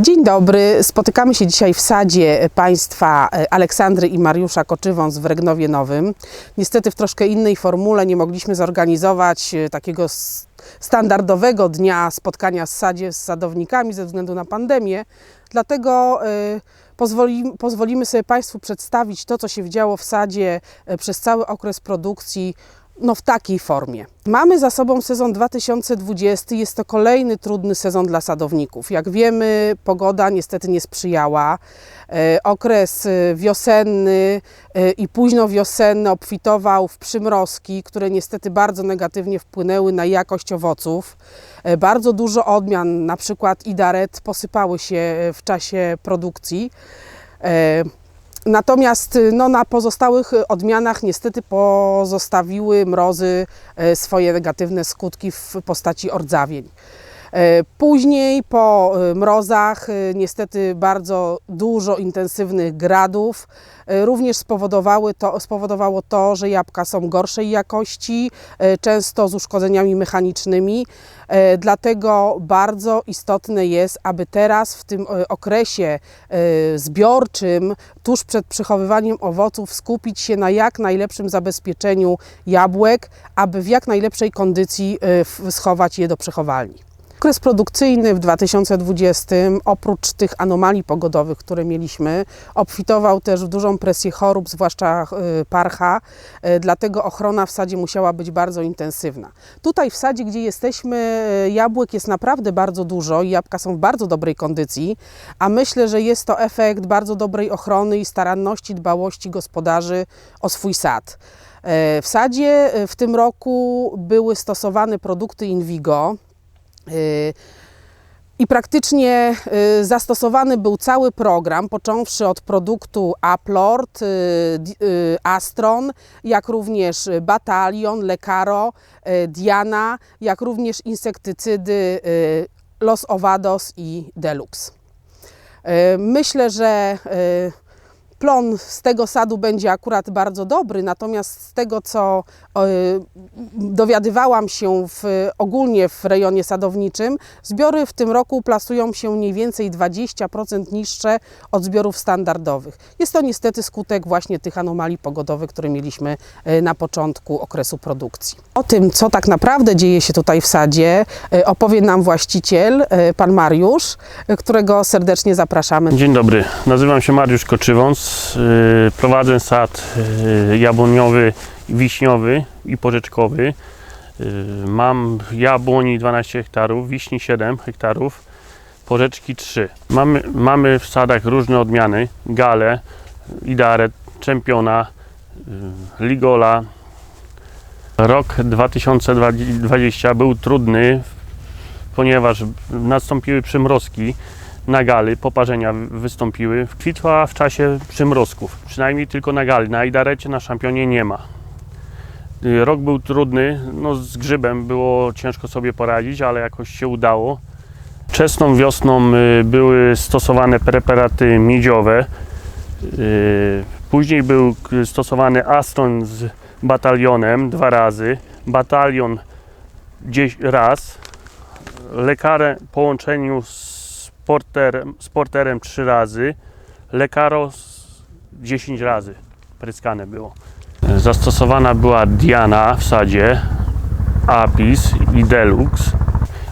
Dzień dobry, spotykamy się dzisiaj w sadzie państwa Aleksandry i Mariusza Koczywąc w Regnowie Nowym. Niestety w troszkę innej formule nie mogliśmy zorganizować e, takiego standardowego dnia spotkania w sadzie z sadownikami ze względu na pandemię, dlatego e, pozwoli, pozwolimy sobie Państwu przedstawić to, co się działo w sadzie e, przez cały okres produkcji no w takiej formie. Mamy za sobą sezon 2020, jest to kolejny trudny sezon dla sadowników. Jak wiemy, pogoda niestety nie sprzyjała. E, okres e, wiosenny e, i późno wiosenny obfitował w przymrozki, które niestety bardzo negatywnie wpłynęły na jakość owoców. Bardzo dużo odmian, na przykład idaret, posypały się w czasie produkcji. Natomiast y, no, na pozostałych y, odmianach niestety pozostawiły mrozy e, swoje negatywne skutki w postaci ordzawień. E, Później po y, mrozach y, niestety bardzo dużo intensywnych gradów e, również spowodowały to, spowodowało to, że jabłka są gorszej jakości, e, często z uszkodzeniami mechanicznymi. E, Dlatego bardzo istotne jest, aby teraz w tym e, okresie e, zbiorczym, tuż przed przechowywaniem owoców, skupić się na jak najlepszym zabezpieczeniu jabłek, aby w jak najlepszej kondycji e, schować je do przechowalni. Okres produkcyjny w 2020, oprócz tych anomalii pogodowych, które mieliśmy, obfitował też w dużą presję chorób, zwłaszcza y, parcha, y, dlatego ochrona w sadzie musiała być bardzo intensywna. Tutaj w sadzie, gdzie jesteśmy, y, jabłek jest naprawdę bardzo dużo i jabłka są w bardzo dobrej kondycji, a myślę, że jest to efekt bardzo dobrej ochrony i staranności, dbałości gospodarzy o swój sad. W sadzie w tym roku były stosowane produkty Invigo, I praktycznie y, zastosowany był cały program, począwszy od produktu Aplord, y, y, Astron, jak również Batalion, Lekaro, y, Diana, jak również insektycydy y, Los Ovados i Deluxe. Y, Myślę, że y, plon z tego sadu będzie akurat bardzo dobry, natomiast z tego, co y, dowiadywałam się w, ogólnie w rejonie sadowniczym, zbiory w tym roku plasują się mniej więcej 20% niższe od zbiorów standardowych. Jest to niestety skutek właśnie tych anomalii pogodowych, które mieliśmy y, na początku okresu produkcji. O tym, co tak naprawdę dzieje się tutaj w sadzie, y, opowie nam właściciel, pan Mariusz, którego serdecznie zapraszamy. Dzień dobry, nazywam się Mariusz Koczywąc. Yy, Prowadzę sad yy, jabłoniowy, wiśniowy i porzeczkowy. Yy, Mam jabłoni 12 hektarów, wiśni 7 hektarów, porzeczki 3. Mamy, mamy w sadach różne odmiany, gale, idaret, czempiona, ligola. Rok 2020 był trudny, ponieważ nastąpiły przymrozki na gali, poparzenia wystąpiły. Kwitła w czasie przymrozków, przynajmniej tylko na gali. Na idarecie, na szampionie nie ma. Y, Rok był trudny, no z grzybem było ciężko sobie poradzić, ale jakoś się udało. Wczesną wiosną y, były stosowane preparaty miedziowe. Y, Później był stosowany Aston z batalionem dwa razy, batalion gdzieś raz, lekarę w połączeniu z, porterem, z porterem trzy razy, lekaro z 10 razy pryskane było. Zastosowana była Diana w sadzie, Apis i Deluxe.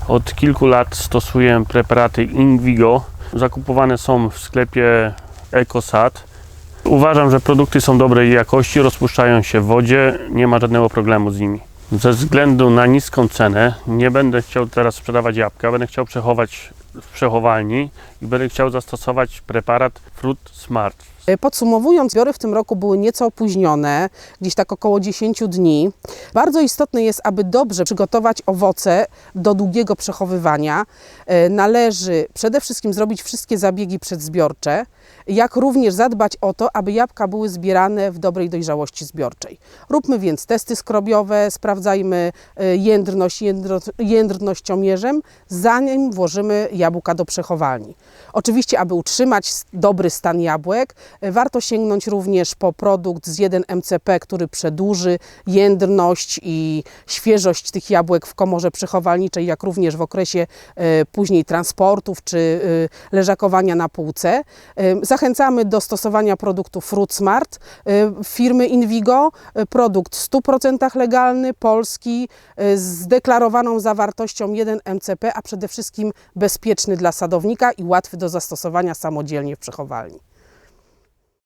Od kilku lat stosuję preparaty Invigo. Zakupowane są w sklepie EcoSat. Uważam, że produkty są dobrej jakości, rozpuszczają się w wodzie, nie ma żadnego problemu z nimi. Ze względu na niską cenę nie będę chciał teraz sprzedawać jabłka, będę chciał przechować w przechowalni i będę chciał zastosować preparat Fruit Smart. E, Podsumowując, zbiory w tym roku były nieco opóźnione, gdzieś tak około 10 dni. Bardzo istotne jest, aby dobrze przygotować owoce do długiego przechowywania. E, Należy przede wszystkim zrobić wszystkie zabiegi przedzbiorcze, jak również zadbać o to, aby jabłka były zbierane w dobrej dojrzałości zbiorczej. Róbmy więc testy skrobiowe, sprawdzajmy e, jędrność jędro, jędrnościomierzem, zanim włożymy jabłka do przechowalni. Oczywiście, aby utrzymać dobry stan jabłek, Warto sięgnąć również po produkt z 1-MCP, który przedłuży jędrność i świeżość tych jabłek w komorze przechowalniczej, jak również w okresie e, później transportów czy e, leżakowania na półce. E, Zachęcamy do stosowania produktu Fruit Smart firmy Invigo. Produkt w 100% legalny, polski, z deklarowaną zawartością 1-MCP, a przede wszystkim bezpieczny dla sadownika i łatwy do zastosowania samodzielnie w przechowalni.